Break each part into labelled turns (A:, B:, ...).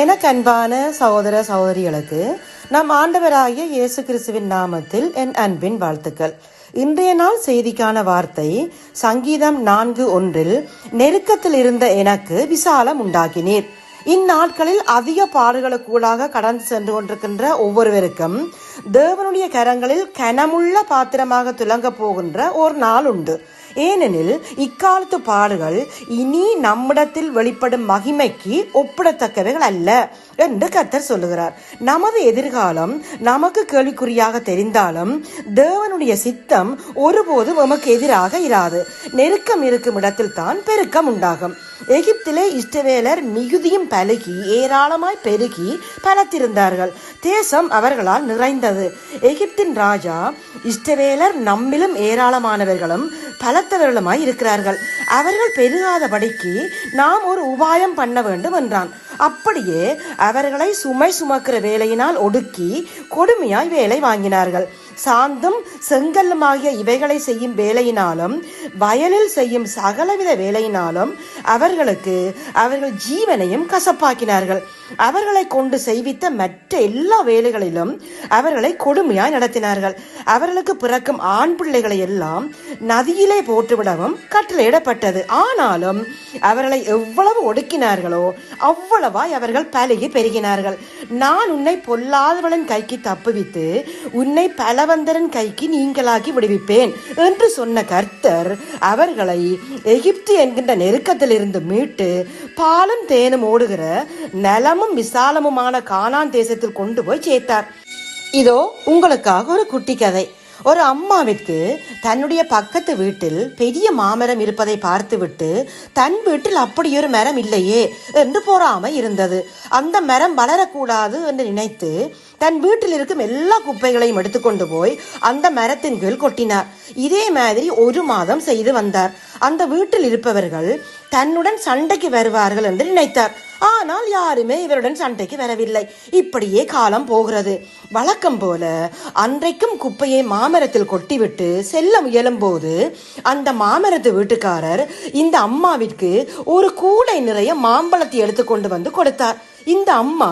A: எனக்கு அன்பான சகோதர சகோதரிகளுக்கு நம் ஆண்டவராகிய இயேசு கிறிஸ்துவின் நாமத்தில் என் அன்பின் வாழ்த்துக்கள். இன்றைய நாள் செய்திக்கான வார்த்தை சங்கீதம் நான்கு ஒன்றில் நெருக்கத்தில் இருந்த எனக்கு விசாலம் உண்டாக்கினீர். இந்நாட்களில் அதிக பாடுகளுக்குள்ளாக கடந்து சென்று கொண்டிருக்கின்ற ஒவ்வொருவருக்கும் தேவனுடைய கரங்களில் கனமுள்ள பாத்திரமாக துலங்க போகின்ற ஒரு நாள் உண்டு. ஏனெனில் இக்காலத்து பாடுகள் இனி நம்மிடத்தில் வெளிப்படும் மகிமைக்கு ஒப்பிடத்தக்கவைகள் அல்ல என்று கத்தர் சொல்லுகிறார். நமது எதிர்காலம் நமக்கு கேள்விக்குறியாக தெரிந்தாலும் தேவனுடைய சித்தம் ஒருபோதும் நமக்கு எதிராக இராது. நெருக்கம் இருக்கும் இடத்தில் தான் பெருக்கம் உண்டாகும். எகிப்திலே இஷ்டவேலர் மிகுதியும் பலுகி ஏராளமாய் பெருகி பலத்திருந்தார்கள். தேசம் அவர்களால் நிறைந்தது. எகிப்தின் ராஜா இஷ்டவேலர் நம்மிலும் ஏராளமானவர்களும் பலத்தவர்களுமாய் இருக்கிறார்கள். அவர்கள் பெருகாதபடிக்கு நாம் ஒரு உபாயம் பண்ண வேண்டும் என்றான். அப்படியே அவர்களை சுமை சுமக்கிற வேலையினால் ஒடுக்கி கொடுமையாய் வேலை வாங்கினார்கள். சாந்தும் செங்கல்லுமாகிய இவைகளை செய்யும் வேலையினாலும் வயலில் செய்யும் சகலவித வேலையினாலும் அவர்களுக்கு அவர்கள் ஜீவனையும் கசப்பாக்கினார்கள். அவர்களை கொண்டு செய்வித்த மற்ற எல்லா வேலைகளிலும் அவர்களை கொடுமையாய் நடத்தினார்கள். அவர்களுக்கு பிறக்கும் ஆண் பிள்ளைகளை எல்லாம் நதியிலே போட்டுவிடவும் கட்டளையிடப்பட்டது. ஆனாலும் அவர்களை எவ்வளவு ஒடுக்கினார்களோ அவ்வளவாய் அவர்கள் பலகி பெருகினார்கள். நான் உன்னை பொல்லாதவளின் கைக்கு தப்புவித்து உன்னை பல பலவந்தரன் கைக்கு நீங்களாகி விடுவிப்பேன் என்று சொன்ன கர்த்தர் அவர்களை எகிப்து என்கின்ற நெருக்கத்திலிருந்து மீட்டு பாலும் தேனும் ஓடுகிற நலமும் விசாலமுமான கானான் தேசத்தில் கொண்டு போய் சேர்த்தார். இதோ உங்களுக்காக ஒரு குட்டி கதை. ஒரு அம்மாவிற்கு தன்னுடைய பக்கத்து வீட்டில் பெரிய மாமரம் இருப்பதை பார்த்துவிட்டு தன் வீட்டில் அப்படியொரு மரம் இல்லையே என்று பொறாமை இருந்தது. அந்த மரம் வளரக்கூடாது என்று நினைத்து தன் வீட்டில் இருக்கும் எல்லா குப்பைகளையும் எடுத்துக்கொண்டு போய் அந்த மரத்தின் கீழ் கொட்டினார். இதே மாதிரி ஒரு மாதம் செய்து வந்தார். அந்த வீட்டில் இருப்பவர்கள் தன்னுடன் சண்டைக்கு வருவார்கள் என்று நினைத்தார். ஆனால் யாருமே இவருடன் சண்டைக்கு வரவில்லை. இப்படியே காலம் போகிறது. வழக்கம் போல அன்றைக்கும் குப்பையை மாமரத்தில் கொட்டிவிட்டு செல்ல முயலும் போது அந்த மாமரத்து வீட்டுக்காரர் இந்த அம்மாவிற்கு ஒரு கூடை நிறைய மாம்பழத்தை எடுத்துக்கொண்டு வந்து கொடுத்தார். இந்த அம்மா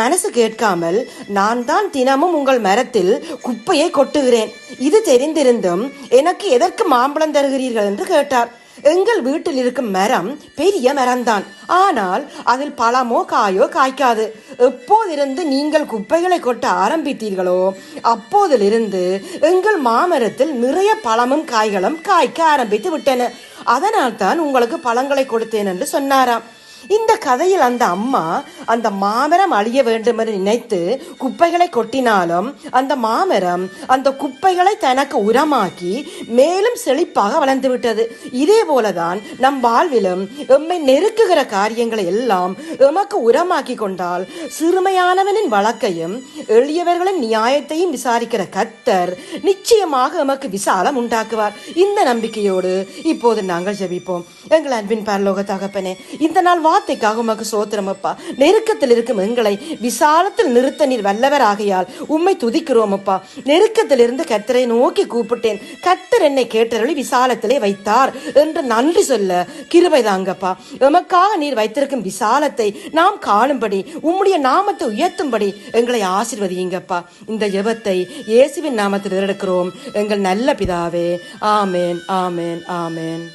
A: மனசு கேட்காமல் நான் தான் தினமும் உங்கள் மரத்தில் குப்பையை கொட்டுகிறேன். இது தெரிந்திருந்தும் எனக்கு எதற்கு மாம்பழம் தருகிறீர்கள் என்று கேட்டார். எங்கள் வீட்டில் இருக்கும் மரம் பெரிய மரம்தான். ஆனால் அதில் பழமோ காயோ காய்க்காது. எப்போதிருந்து நீங்கள் குப்பைகளை கொட்ட ஆரம்பித்தீர்களோ அப்போதிலிருந்து எங்கள் மாமரத்தில் நிறைய பழமும் காய்களும் காய்க்க ஆரம்பித்து விட்டன. அதனால் தான் உங்களுக்கு பழங்களை கொடுத்தேன் என்று சொன்னாராம். இந்த கதையில் அந்த அம்மா அந்த மாமரம் அழிய வேண்டும் என்று நினைத்து குப்பைகளை கொட்டினாலும் அந்த மாமரம் அந்த குப்பைகளை தனக்கு உரமாக்கி மேலும் செழிப்பாக வளர்ந்து விட்டது. இதே போலதான் நம் வாழ்விலும் எம்மை நெருக்குகிற காரியங்களை எல்லாம் எமக்கு உரமாக்கி கொண்டால் சிறுமையானவனின் வழக்கையும் எளியவர்களின் நியாயத்தையும் விசாரிக்கிற கத்தர் நிச்சயமாக எமக்கு விசாலம் உண்டாக்குவார். இந்த நம்பிக்கையோடு இப்போது நாங்கள் ஜெபிப்போம். எங்கள் அன்பின் பரலோக தகப்பனே இந்த நாள் வார்த்தைக்காக உமக்கு சோத்திரம் அப்பா. நெருக்கத்தில் இருக்கும் எங்களை விசாலத்தில் நிறுத்த நீர் வல்லவர் ஆகையால் உம்மை துதிக்கிறோம் அப்பா. நெருக்கத்தில் இருந்து கத்தரை நோக்கி கூப்பிட்டேன். கத்தர் என்னை கேட்டருளி விசாலத்திலே வைத்தார் என்று நன்றி சொல்ல கிருபை தாங்கப்பா. எமக்காக நீர் வைத்திருக்கும் விசாலத்தை நாம் காணும்படி உம்முடைய நாமத்தை உயர்த்தும்படி எங்களை ஆசிர்வதியுங்கப்பா. இந்த ஜெபத்தை இயேசுவின் நாமத்தில் எடுக்கிறோம் எங்கள் நல்ல பிதாவே ஆமேன் ஆமேன் ஆமேன்.